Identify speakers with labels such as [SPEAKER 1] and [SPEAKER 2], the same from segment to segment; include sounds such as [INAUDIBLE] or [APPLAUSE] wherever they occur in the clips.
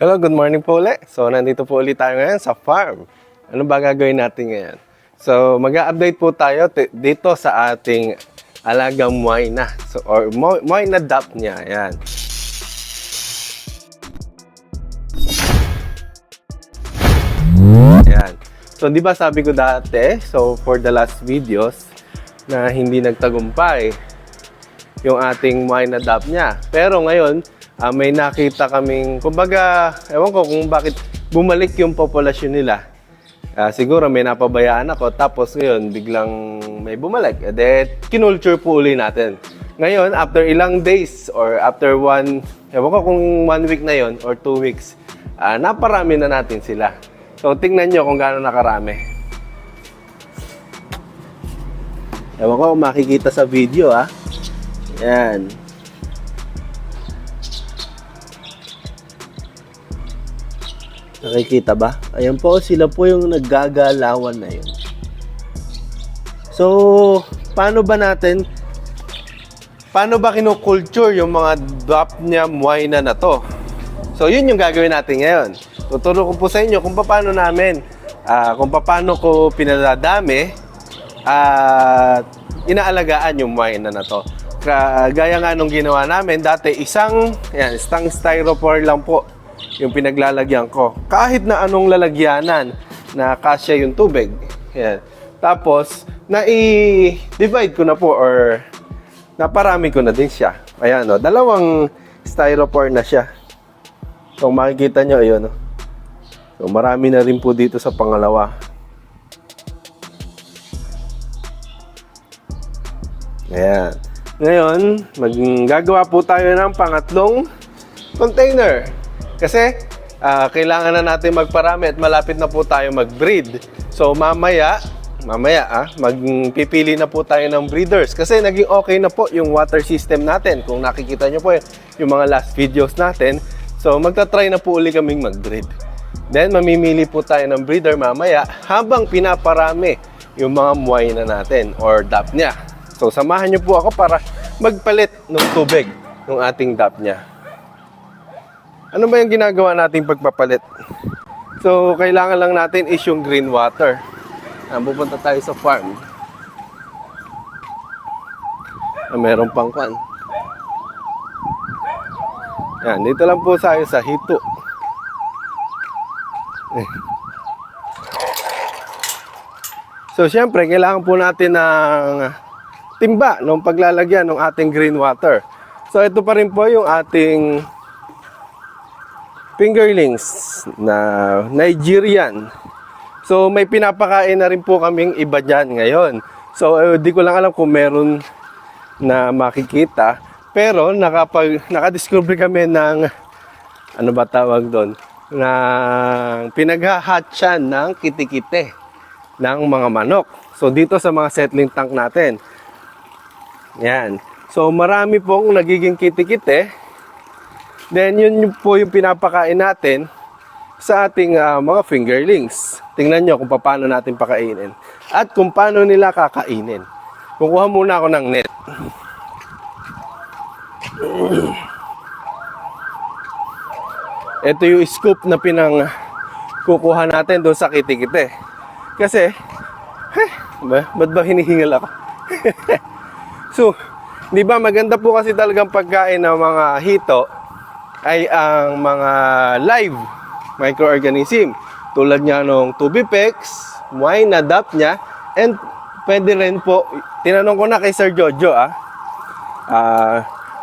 [SPEAKER 1] Hello, good morning po ulit. So, nandito po ulit tayo ngayon sa farm. Ano ba gagawin natin ngayon? So, mag-update po tayo dito sa ating alagang Moina. So, or Mo- Moina Dap niya. Ayan. Ayan. So, di ba sabi ko dati, so for the last videos, na hindi nagtagumpay yung ating wine adapt niya. Pero ngayon, ah, may nakita kaming, kumbaga, ewan ko kung bakit bumalik yung populasyon nila. Ah, siguro may napabayaan ako, tapos ngayon, biglang may bumalik. E de, kinulture po uli natin. Ngayon, after ilang days, or after one, ewan ko kung one week na yon or two weeks, ah, naparami na natin sila. So, tingnan nyo kung gaano nakarami. Ewan ko makikita sa video, ah. Yan. Nakikita ba? Ayan po, sila po yung naggagalawan na yun. So, paano ba natin, paano ba kinukulture yung mga drop niya muayna na to? So, yun yung gagawin natin ngayon. Tuturo ko po sa inyo kung paano namin, ah, kung paano ko pinadadami at inaalagaan yung muayna na to. Gaya nga nung ginawa namin, dati isang, yan, isang styrofoam lang po yung pinaglalagyan ko. Kahit na anong lalagyanan na kasya yung tubig. Yan. Tapos, na-divide ko na po or naparami ko na din siya. Ayan, no, dalawang styrofoam na siya. Kung makikita nyo, ayun. no. So, marami na rin po dito sa pangalawa. Ayan. Ngayon, maggagawa po tayo ng pangatlong container. Kasi, ah, kailangan na natin magparami at malapit na po tayo mag-breed. So, mamaya, mamaya ah, magpipili na po tayo ng breeders. Kasi naging okay na po yung water system natin. Kung nakikita nyo po yung mga last videos natin. So, magta-try na po uli kaming mag-breed. Then, mamimili po tayo ng breeder mamaya habang pinaparami yung mga muay na natin or DAP niya. So, samahan niyo po ako para magpalit ng tubig ng ating DAP niya. Ano ba yung ginagawa nating pagpapalit? So, kailangan lang natin is yung green water. Ah, pupunta tayo sa farm. Ah, meron pang kwan. Yan, dito lang po tayo sa hito. So, syempre, kailangan po natin ng timba ng paglalagyan ng ating green water. So, ito pa rin po yung ating fingerlings na Nigerian. So, may pinapakain na rin po kaming iba dyan ngayon. So, eh, di ko lang alam kung meron na makikita. Pero, nakapag, nakadiscover kami ng, ano ba tawag doon? ng pinaghahatchan ng kitikite ng mga manok. So, dito sa mga settling tank natin. Yan. So, marami pong nagiging kitikite. Then, yun po yung pinapakain natin sa ating ah, mga fingerlings. Tingnan nyo kung paano natin pakainin. At kung paano nila kakainin. Kukuha muna ako ng net. Ito yung scoop na pinang kukuha natin doon sa kitikite. Kasi, eh, ba, ba't ba hinihingal ako? [LAUGHS] so, di ba maganda po kasi talagang pagkain ng mga hito ay ang mga live microorganism. Tulad niya nung tubipex, wine adapt niya, and pwede rin po, tinanong ko na kay Sir Jojo ah, ah,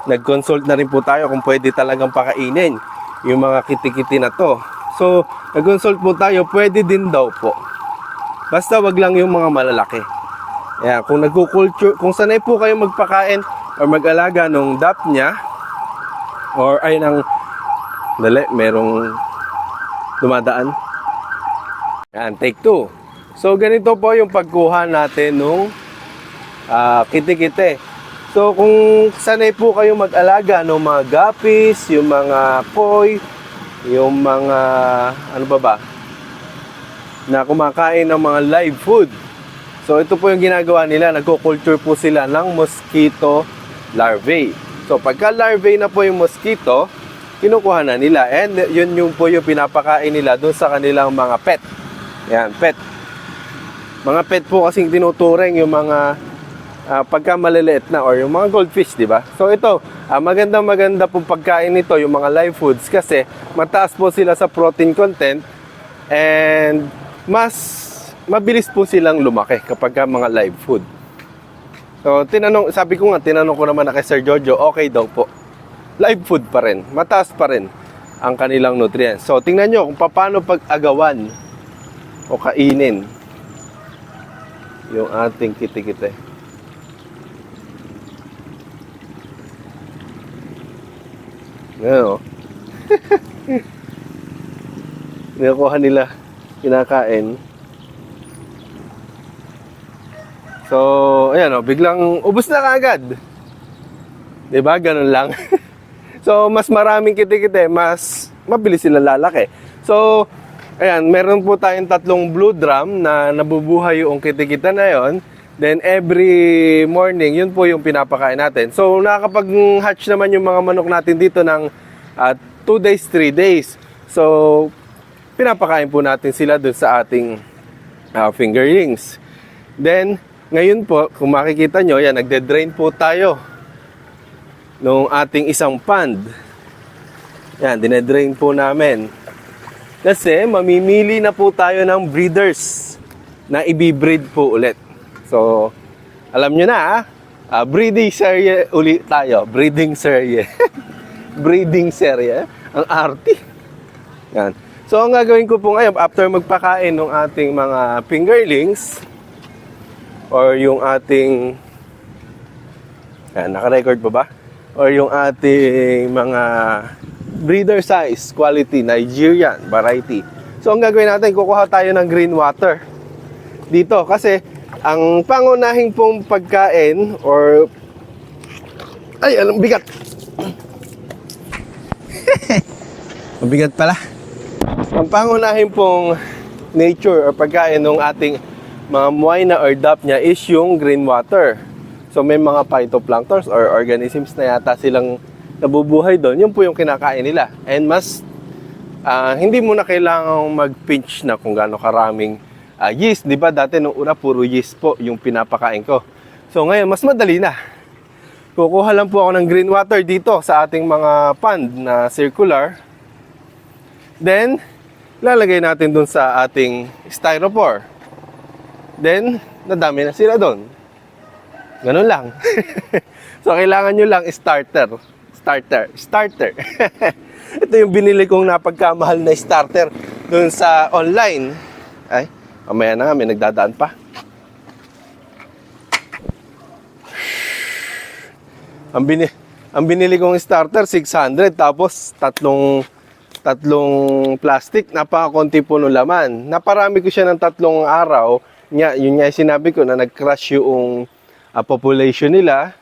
[SPEAKER 1] nag-consult na rin po tayo kung pwede talagang pakainin yung mga kitikiti na to. So, nag-consult po tayo, pwede din daw po. Basta wag lang yung mga malalaki. Ayan, kung nagko-culture, kung sanay po kayo magpakain or mag-alaga nung DAP niya, or ay ng, dali, merong dumadaan. Ayan, take two. So, ganito po yung pagkuha natin nung ah, kitikite. So, kung sanay po kayo mag-alaga ng mga guppies, yung mga koi, yung mga, ano ba ba, na kumakain ng mga live food. So, ito po yung ginagawa nila. Nagko-culture po sila ng mosquito larvae. So, pagka larvae na po yung mosquito, kinukuha na nila. And yun yung po yung pinapakain nila doon sa kanilang mga pet. Yan, pet. Mga pet po kasing tinuturing yung mga ah, pagka maliliit na or yung mga goldfish, di ba? So ito, ah, magandang maganda pong pagkain nito, yung mga live foods kasi mataas po sila sa protein content and mas mabilis po silang lumaki kapag ka mga live food. So, tinanong, sabi ko nga, tinanong ko naman na kay Sir Jojo, okay daw po. Live food pa rin, mataas pa rin ang kanilang nutrients. So, tingnan nyo kung paano pag-agawan o kainin yung ating kitikite. Ngayon, oh. [LAUGHS] Nilakuha nila, kinakain. So, ayan o, biglang ubos na kaagad. ba? Ganun lang. [LAUGHS] so, mas maraming kitikite, mas mabilis sila lalaki. So, ayan, meron po tayong tatlong blue drum na nabubuhay yung kitikita na yon. Then, every morning, yun po yung pinapakain natin. So, nakakapag-hatch naman yung mga manok natin dito ng 2 days, 3 days. So, pinapakain po natin sila dun sa ating ah, fingerlings. Then, ngayon po, kung makikita nyo, yan, nagde-drain po tayo nung ating isang pond. Yan, dinedrain po namin. Kasi mamimili na po tayo ng breeders na ibibreed po ulit. So, alam nyo na, ah, ah, breeding serye uli tayo. Breeding serye. [LAUGHS] breeding serye. Ang arty. Yan. So, ang gagawin ko po ngayon, after magpakain ng ating mga fingerlings, or yung ating yan, naka-record pa ba? Or yung ating mga breeder size, quality, Nigerian, variety. So, ang gagawin natin, kukuha tayo ng green water. Dito, kasi ang pangunahing pong pagkain or ay, alam, bigat. [LAUGHS] Mabigat pala. Ang pangunahin pong nature or pagkain ng ating mga muayna or dap niya is yung green water. So may mga phytoplanktons or organisms na yata silang nabubuhay doon. Yun po yung kinakain nila. And mas ah, hindi mo na kailangang mag-pinch na kung gaano karaming ah, yeast. Di ba dati nung una puro yeast po yung pinapakain ko. So ngayon mas madali na. Kukuha lang po ako ng green water dito sa ating mga pond na circular. Then, lalagay natin dun sa ating styrofoam. Then, nadami na sila doon. Ganun lang. [LAUGHS] so, kailangan nyo lang starter. Starter. Starter. [LAUGHS] Ito yung binili kong napagkamahal na starter doon sa online. Ay, mamaya na nga, may nagdadaan pa. Ang bini ang binili kong starter 600 tapos tatlong tatlong plastic, napakakonti po ng laman. Naparami ko siya ng tatlong araw. Nya, yun nga sinabi ko na nag-crash yung ah, population nila.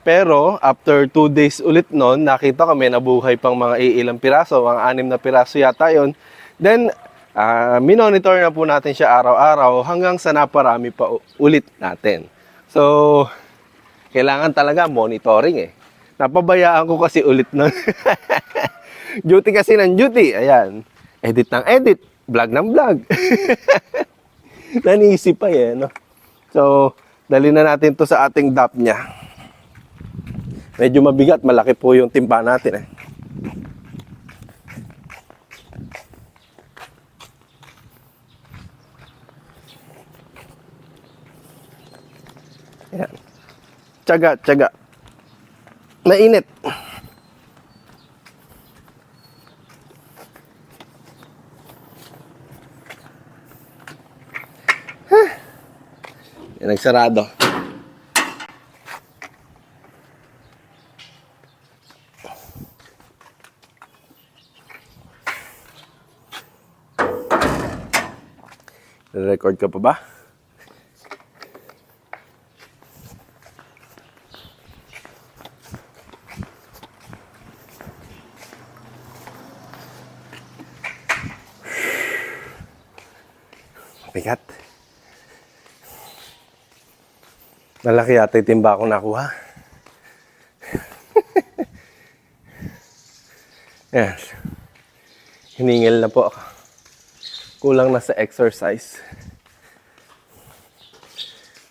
[SPEAKER 1] Pero after 2 days ulit noon, nakita may nabuhay pang mga iilang piraso, mga anim na piraso yata yon. Then, ah, minonitor na po natin siya araw-araw hanggang sa naparami pa ulit natin. So, kailangan talaga monitoring eh. Napabayaan ko kasi ulit nun. [LAUGHS] duty kasi ng duty. Ayan. Edit ng edit. Vlog ng vlog. [LAUGHS] [LAUGHS] Nanisip pa eh. No? So, dali na natin to sa ating DAP niya. Medyo mabigat. Malaki po yung timba natin eh. Ayan. Tsaga, tsaga. Mainit. Yan, nagsarado. Record ka pa ba? Bigat. Malaki yata yung timba akong nakuha. [LAUGHS] Yan. Hiningil na po ako. Kulang na sa exercise.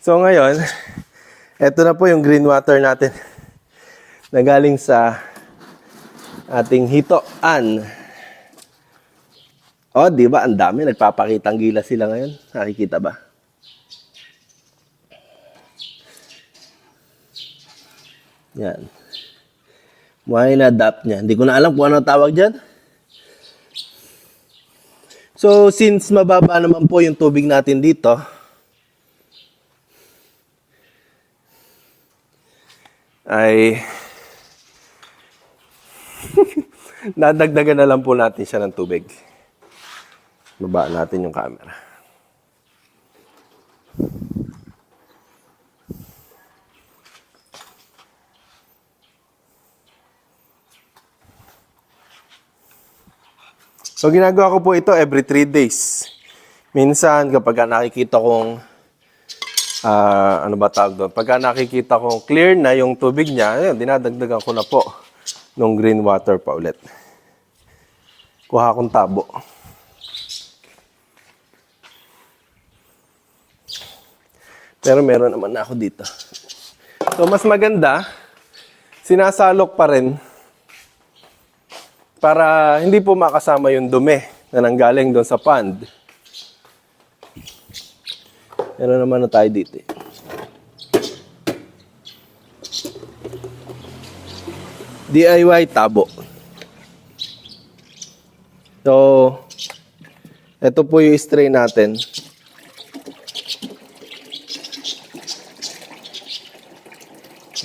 [SPEAKER 1] So ngayon, eto na po yung green water natin na galing sa ating hitoan. Oh, di ba? Ang dami. Nagpapakitang gila sila ngayon. Nakikita ba? Yan. Why na-adapt niya? Hindi ko na alam kung ano tawag dyan. So, since mababa naman po yung tubig natin dito, ay [LAUGHS] nadagdagan na lang po natin siya ng tubig. Baba natin yung camera. So ginagawa ko po ito every 3 days. Minsan kapag nakikita kong ah, ano ba tawag doon? Pagka nakikita kong clear na yung tubig niya, ayun, dinadagdagan ko na po nung green water pa ulit. Kuha akong tabo. Pero meron naman na ako dito. So mas maganda, sinasalok pa rin para hindi po makasama yung dumi na nanggaling doon sa pond. Meron naman na tayo dito. DIY tabo. So, ito po yung stray natin.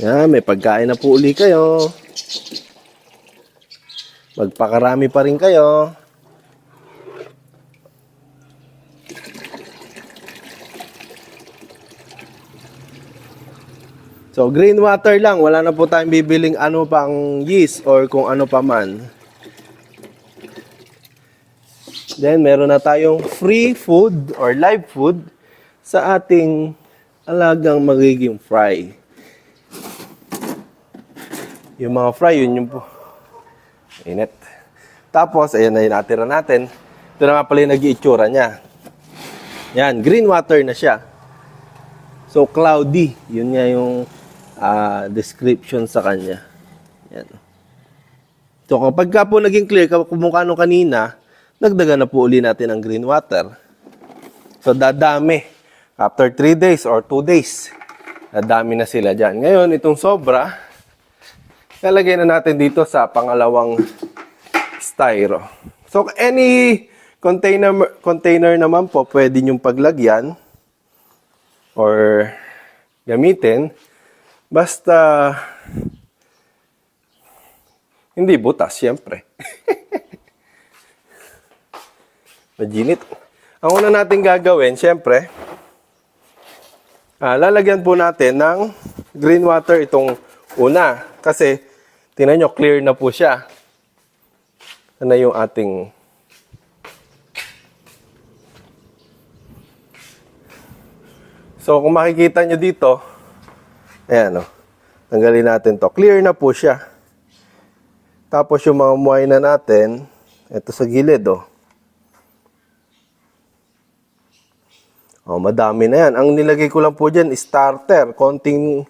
[SPEAKER 1] Yan, may pagkain na po uli kayo. Magpakarami pa rin kayo. So, green water lang. Wala na po tayong bibiling ano pang yeast or kung ano pa man. Then, meron na tayong free food or live food sa ating alagang magiging fry. Yung mga fry, yun yung po. Init. Tapos, ayan na yung natira natin. Ito na nga pala yung nag-iitsura niya. Yan, green water na siya. So, cloudy. Yun nga yung ah, description sa kanya. Yan. So, kapag ka po naging clear, kumukha nung kanina, nagdagan na po uli natin ang green water. So, dadami. After 3 days or 2 days, dadami na sila dyan. Ngayon, itong sobra, lalagay na natin dito sa pangalawang styro. So, any container container naman po, pwede nyong paglagyan or gamitin. Basta, hindi butas, siyempre. [LAUGHS] Majinit. Ang una natin gagawin, siyempre, ah, lalagyan po natin ng green water itong una. Kasi, tingnan nyo, clear na po siya. Ano yung ating So, kung makikita nyo dito, ayan o, tanggalin natin to. Clear na po siya. Tapos yung mga muay na natin, ito sa gilid o. Oh, madami na yan. Ang nilagay ko lang po dyan, starter. Konting,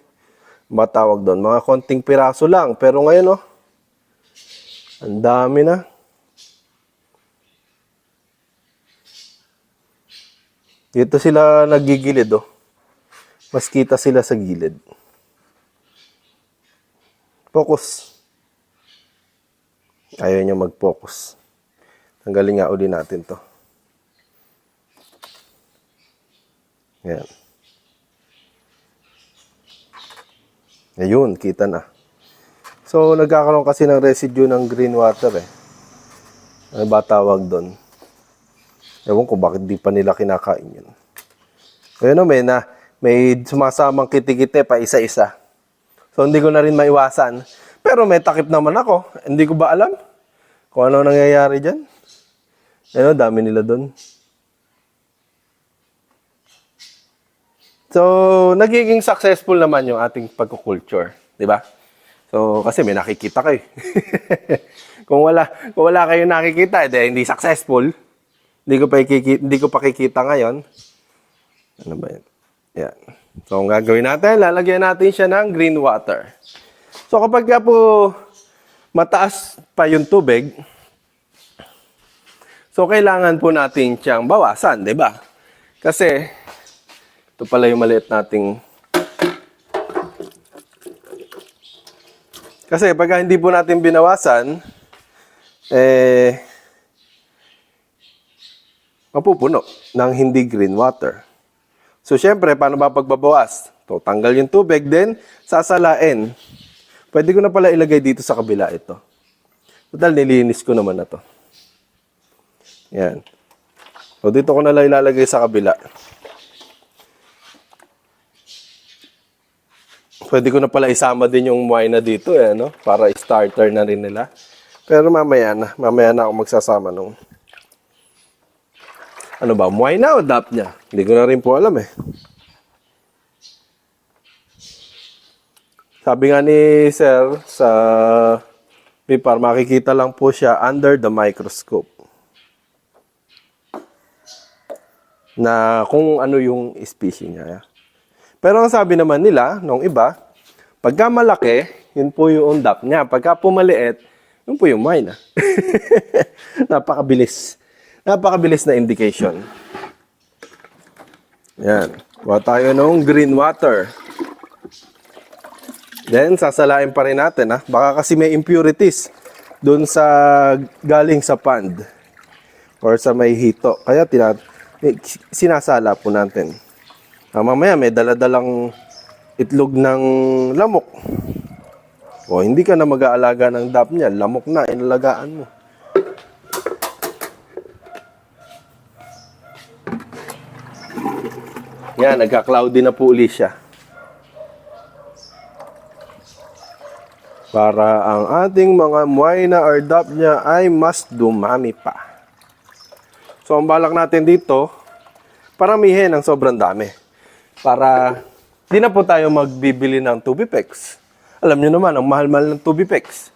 [SPEAKER 1] matawag doon, mga konting piraso lang. Pero ngayon oh, ang dami na. Dito sila nagigilid oh. Mas kita sila sa gilid. Focus. Ayaw niya mag-focus. Tanggalin nga uli natin to. Yan. Ayun, kita na. So, nagkakaroon kasi ng residue ng green water eh. Ano ba tawag doon? Ewan ko bakit di pa nila kinakain yun. Ayun o, may, na, may sumasamang kitikite pa isa-isa. So, hindi ko na rin maiwasan. Pero may takip naman ako. Hindi ko ba alam kung ano nangyayari dyan? Ayun, dami nila doon. So, nagiging successful naman yung ating pagkukulture. Di ba? So, kasi may nakikita kayo. [LAUGHS] Kung wala, kung wala kayo nakikita, edi hindi successful. Hindi ko pa ikiki, hindi ko pa kikita ngayon. Ano ba yan? Yan. So, ang gagawin natin, lalagyan natin siya ng green water. So, kapag ka po mataas pa yung tubig, so kailangan po natin siyang bawasan, di ba? Kasi, ito pala yung maliit nating Kasi pag hindi po natin binawasan, eh, mapupuno ng hindi green water. So, syempre, paano ba pagbabawas? So, tanggal yung tubig, then sasalain. Pwede ko na pala ilagay dito sa kabila ito. Total, nilinis ko naman na to. Yan. So, dito ko na lang ilalagay sa kabila. Pwede ko na pala isama din yung muay na dito eh, no? Para starter na rin nila. Pero mamaya na. Mamaya na ako magsasama nung... Ano ba? Muay na o dap niya? Hindi ko na rin po alam eh. Sabi nga ni Sir sa Pipar, makikita lang po siya under the microscope. Na kung ano yung species niya. Pero ang sabi naman nila, nung iba, pagka malaki, yun po yung undap niya. Pagka pumaliit, yun po yung mine. [LAUGHS] Napakabilis. Napakabilis na indication. Yan. Kuha tayo ng green water. Then, sasalain pa rin natin. Ha? Baka kasi may impurities doon sa galing sa pond or sa may hito. Kaya tinat sinasala po natin. Ah, mamaya may daladalang itlog ng lamok. O hindi ka na mag-aalaga ng dap niya, lamok na, inalagaan mo. Yan, nagka-cloudy na po uli siya. Para ang ating mga muay na or dap niya ay mas dumami pa. So, ang balak natin dito, paramihin ng sobrang dami para di na po tayo magbibili ng Tubipex. Alam nyo naman, ang mahal-mahal ng Tubipex.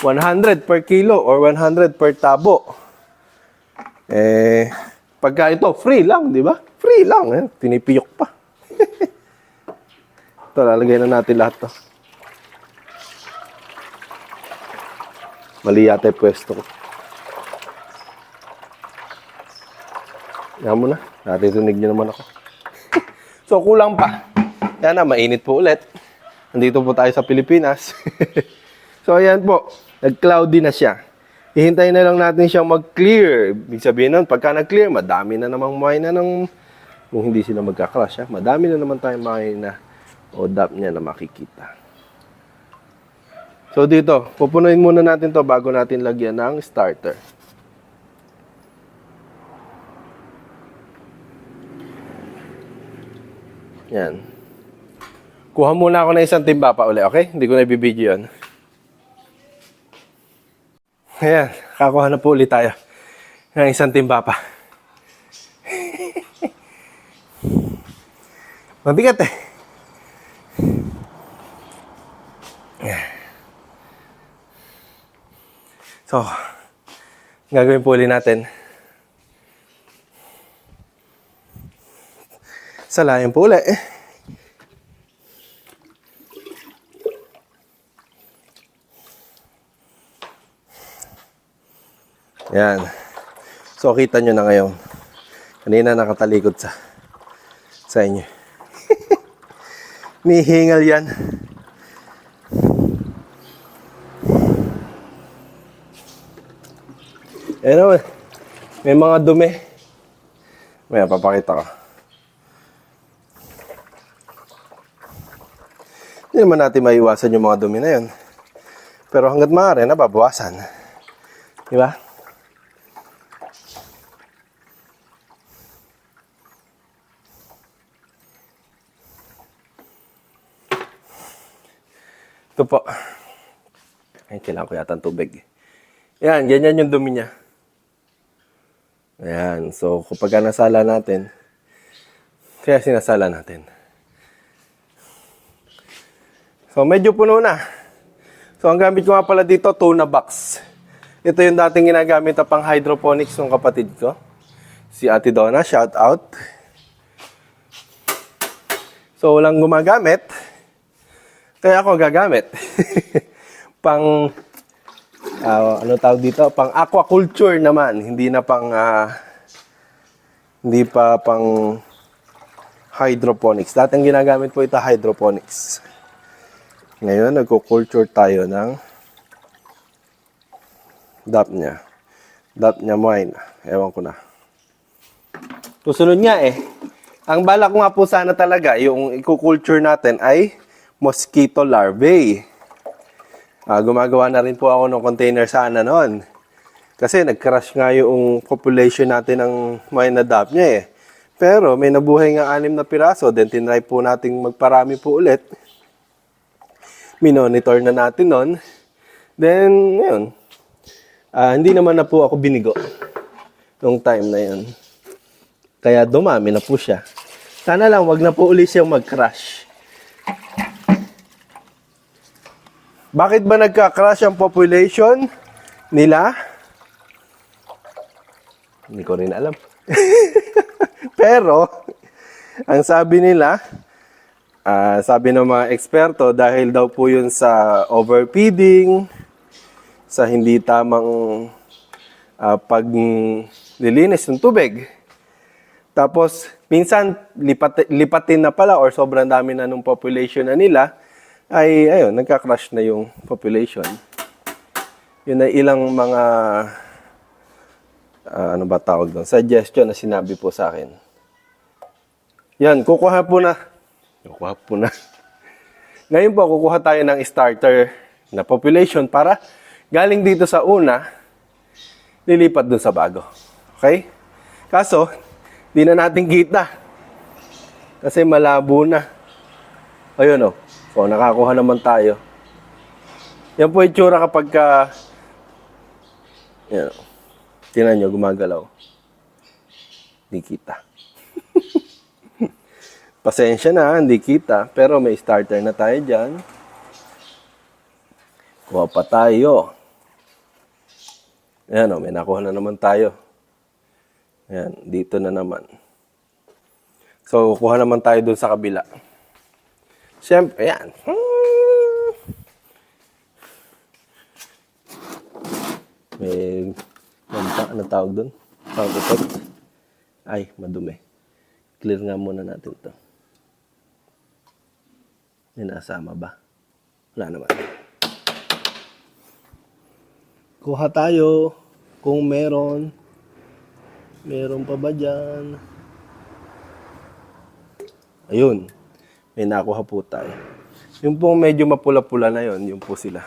[SPEAKER 1] 100 per kilo or 100 per tabo. Eh, pagka ito, free lang, di ba? Free lang, eh. pinipiyok pa. [LAUGHS] ito, lalagay na natin lahat to. Mali yata pwesto ko. Yan mo na. Naririnig nyo naman ako. So, kulang pa. Yan na, mainit po ulit. Nandito po tayo sa Pilipinas. [LAUGHS] so, ayan po. Nag-cloudy na siya. Hihintayin na lang natin siyang mag-clear. Ibig sabihin nun, pagka nag-clear, madami na namang na ng... Kung hindi sila magka-crush, ha? madami na naman tayong na o dap niya na makikita. So, dito, pupunuin muna natin to bago natin lagyan ng starter. Yan. Kuha muna ako ng isang timba pa uli, okay? Hindi ko na ibibidyo yun. Ayan, kakuha na po ulit tayo ng isang timba pa. [LAUGHS] Mabigat eh. So, gagawin po ulit natin. Salayan po ulit. Yan. So, kita nyo na ngayon. Kanina nakatalikod sa sa inyo. [LAUGHS] Nihingal yan. Ano, may mga dumi. May papakita ko. Hindi naman natin maiwasan yung mga dumi na yun. Pero hanggat maaari, nababawasan. Di ba? Ito po. Ay, kailangan ko yata ng tubig. Yan, ganyan yung dumi niya. Ayan. So, kapag nasala natin, kaya sinasala natin. So, medyo puno na. So, ang gamit ko nga pala dito, tuna box. Ito yung dating ginagamit na pang hydroponics ng kapatid ko. Si Ate Donna, shout out. So, walang gumagamit. Kaya ako gagamit. [LAUGHS] pang, ah, ano tawag dito? Pang aquaculture naman. Hindi na pang, ah, hindi pa pang hydroponics. Dating ginagamit po ito hydroponics. Ngayon, nagko-culture tayo ng Dapnya. Dapnya wine. Ewan ko na. Susunod nga eh. Ang balak ko nga po sana talaga, yung i-culture natin ay mosquito larvae. Ah, gumagawa na rin po ako ng container sana noon. Kasi nag-crash nga yung population natin ng wine na dapnya eh. Pero may nabuhay nga anim na piraso, then tinry po nating magparami po ulit. Minonitor na natin nun. Then, ngayon, Ah, hindi naman na po ako binigo nung time na yun. Kaya dumami na po siya. Sana lang wag na po ulit siyang mag-crash. Bakit ba nagka-crash ang population nila? Hindi ko rin alam. [LAUGHS] Pero, ang sabi nila, ah, sabi ng mga eksperto, dahil daw po yun sa overfeeding, sa hindi tamang ah, paglilinis ng tubig. Tapos, minsan, lipat, lipatin na pala or sobrang dami na nung population na nila, ay, ayun, nagka-crash na yung population. Yun ay ilang mga, ah, ano ba tawag doon, suggestion na sinabi po sa akin. Yan, kukuha po na. Kukuha po na. [LAUGHS] Ngayon po, kukuha tayo ng starter na population para galing dito sa una, lilipat dun sa bago. Okay? Kaso, di na natin kita. Kasi malabo na. Ayun o. So, nakakuha naman tayo. Yan po yung tsura kapag ka... Yan o. Tinan nyo, gumagalaw. Di kita. Pasensya na, hindi kita. Pero may starter na tayo dyan. Kuha pa tayo. Ayan o, may nakuha na naman tayo. Ayan, dito na naman. So, kuha naman tayo dun sa kabila. Siyempre, ayan. Hmm. May, ano tawag dun? Sound effect. Ay, madumi. Clear nga muna natin to. May nasama ba? Wala naman. Kuha tayo kung meron. Meron pa ba dyan? Ayun. May nakuha po tayo. Yung pong medyo mapula-pula na yon, yun po sila.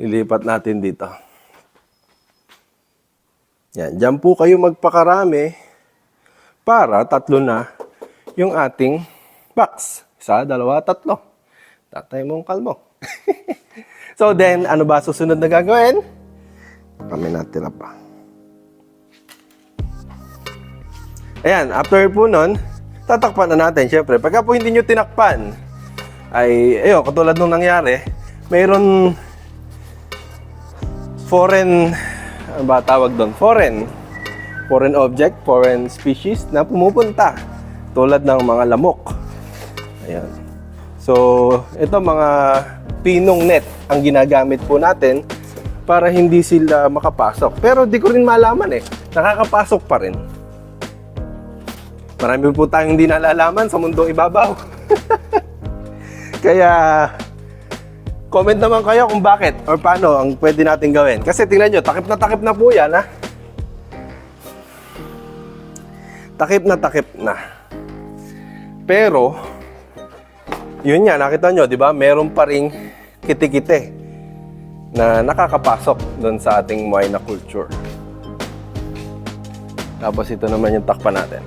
[SPEAKER 1] Nilipat natin dito. Yan. Diyan po kayo magpakarami para tatlo na yung ating box. Isa, dalawa, tatlo. Tatay mong kalmo. [LAUGHS] So then, ano ba susunod na gagawin? Kami natira pa. Ayan, after po nun, tatakpan na natin. Siyempre, pagka po hindi nyo tinakpan, ay, ayun, katulad nung nangyari, mayroon foreign, ano ba tawag doon? Foreign. Foreign object, foreign species na pumupunta. Tulad ng mga lamok. Ayan. So, ito mga pinong net ang ginagamit po natin para hindi sila makapasok. Pero di ko rin malaman eh. Nakakapasok pa rin. Marami po tayong hindi nalalaman sa mundong ibabaw. [LAUGHS] Kaya, comment naman kayo kung bakit or paano ang pwede natin gawin. Kasi tingnan nyo, takip na takip na po yan ha. Takip na takip na. Pero, yun nga, nakita nyo, di ba? Meron pa ring kiti-kiti na nakakapasok doon sa ating Moina culture. Tapos ito naman yung takpan natin.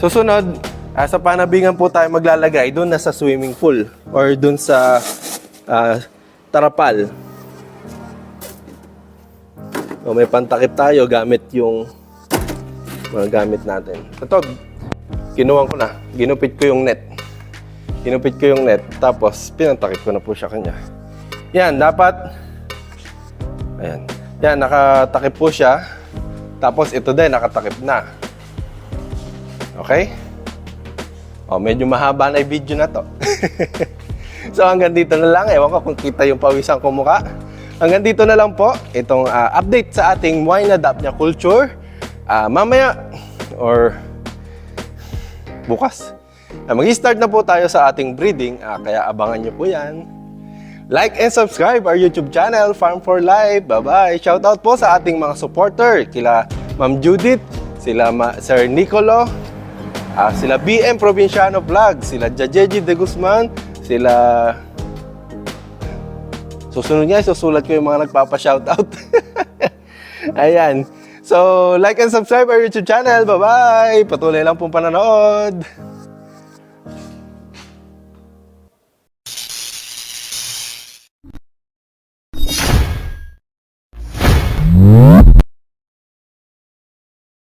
[SPEAKER 1] Susunod, ah, sa panabingan po tayo maglalagay doon na sa swimming pool or doon sa ah, tarapal. O may pantakip tayo gamit yung mga gamit natin. Ito, kinuha ko na. Ginupit ko yung net. Inupit ko yung net, tapos pinantakip ko na po siya kanya. Yan, dapat, ayan, yan, nakatakip po siya. Tapos ito din, nakatakip na. Okay? Oh, medyo mahaba na yung video na to. [LAUGHS] so hanggang dito na lang. Ewan ko kung kita yung pawisan ko mukha. Hanggang dito na lang po itong ah, update sa ating wine adapt niya culture. Ah, mamaya or bukas. Ah, mag-start na po tayo sa ating breeding. Ah, kaya abangan nyo po yan. Like and subscribe our YouTube channel, Farm for Life. Bye-bye. Shoutout po sa ating mga supporter. Kila Ma'am Judith, sila Ma- Sir Nicolo, Ah, sila BM Provinciano Vlog, sila Jajeji De Guzman, sila... Susunod nga, susulat ko yung mga nagpapa-shoutout. [LAUGHS] Ayan. So, like and subscribe our YouTube channel. Bye-bye! Patuloy lang pong pananood.